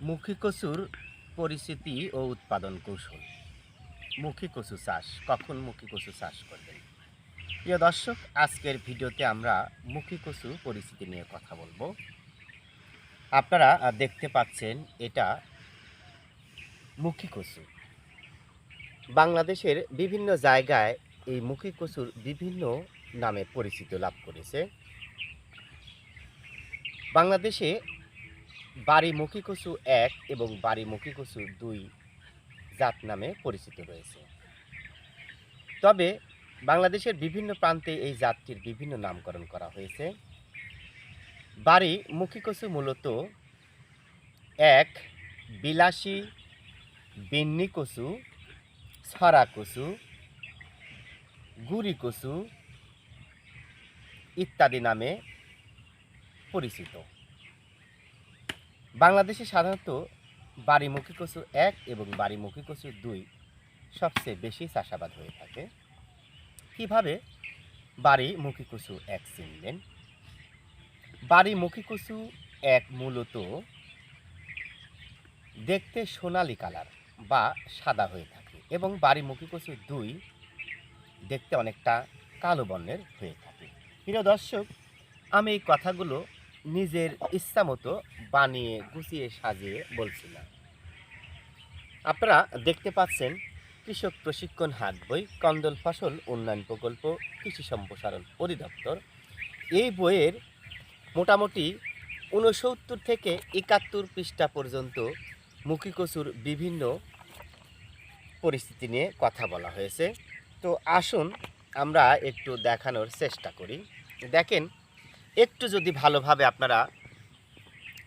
মুখী কচুর পরিস্থিতি ও উৎপাদন কৌশল। মুখী কচু চাষ, কখন মুখী কচু চাষ করবেন? প্রিয় দর্শক, আজকের ভিডিওতে আমরা মুখী কচু পরিস্থিতি নিয়ে কথা বলব। আপনারা দেখতে পাচ্ছেন এটা মুখী কচু বাংলাদেশের বিভিন্ন জায়গায় এই মুখী কচুর বিভিন্ন নামে পরিচিত লাভ করেছে। বাংলাদেশে বাড়িমুখী কচু এক এবং বাড়িমুখী কচু দুই জাত নামে পরিচিত রয়েছে। তবে বাংলাদেশের বিভিন্ন প্রান্তে এই জাতটির বিভিন্ন নামকরণ করা হয়েছে। বাড়ি মুখী কচু মূলত এক বিলাসী বিন্নি কচু ছড়া কচু গুড়ি কচু ইত্যাদি নামে পরিচিত। বাংলাদেশে সাধারণত বাড়িমুখী কচু এক এবং বাড়িমুখী কচু দুই সবচেয়ে বেশি চাষাবাদ হয়ে থাকে। কীভাবে বাড়িমুখী কচু এক চিনলেন? বাড়িমুখী কচু এক মূলত দেখতে সোনালি কালার বা সাদা হয়ে থাকে এবং বাড়িমুখী কচু দুই দেখতে অনেকটা কালো বর্ণের হয়ে থাকে। প্রিয় দর্শক, আমি এই কথাগুলো নিজের ইচ্ছা মতো বানিয়ে, গুছিয়ে, সাজিয়ে বলছি না। আপনারা দেখতে পাচ্ছেন কৃষক প্রশিক্ষণ হাত বই, কন্দল ফসল উন্নয়ন প্রকল্প, কৃষি সম্প্রসারণ অধিদপ্তর। এই বইয়ের মোটামুটি ঊনসত্তর থেকে একাত্তর পৃষ্ঠা পর্যন্ত মুখী কচুর বিভিন্ন পরিস্থিতি নিয়ে কথা বলা হয়েছে। তো আসুন আমরা একটু দেখানোর চেষ্টা করি। দেখেন একটু যদি ভালোভাবে আপনারা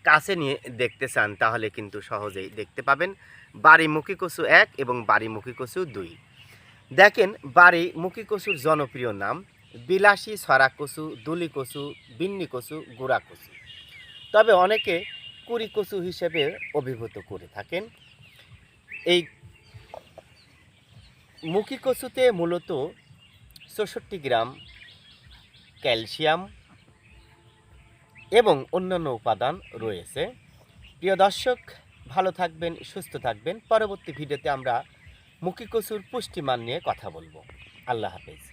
কাছে নিয়ে দেখতে চান, তাহলে কিন্তু সহজেই দেখতে পাবেন বাড়িমুখী কচু এক এবং বাড়িমুখী কচু দুই। দেখেন বাড়িমুখী কচুর জনপ্রিয় নাম বিলাসী সরা কচু দুলি কচু বিন্নি কচু গুড়া কচু তবে অনেকে কুড়ি কচু হিসেবে অভিভূত করে থাকেন। এই মুখী কচুতে মূলত চৌষট্টি গ্রাম ক্যালসিয়াম এবং অন্যান্য উপাদান রয়েছে। প্রিয় দর্শক, ভালো থাকবেন, সুস্থ থাকবেন। পরবর্তী ভিডিওতে আমরা মুখী কচুর পুষ্টিমান নিয়ে কথা বলব। আল্লাহ হাফেজ।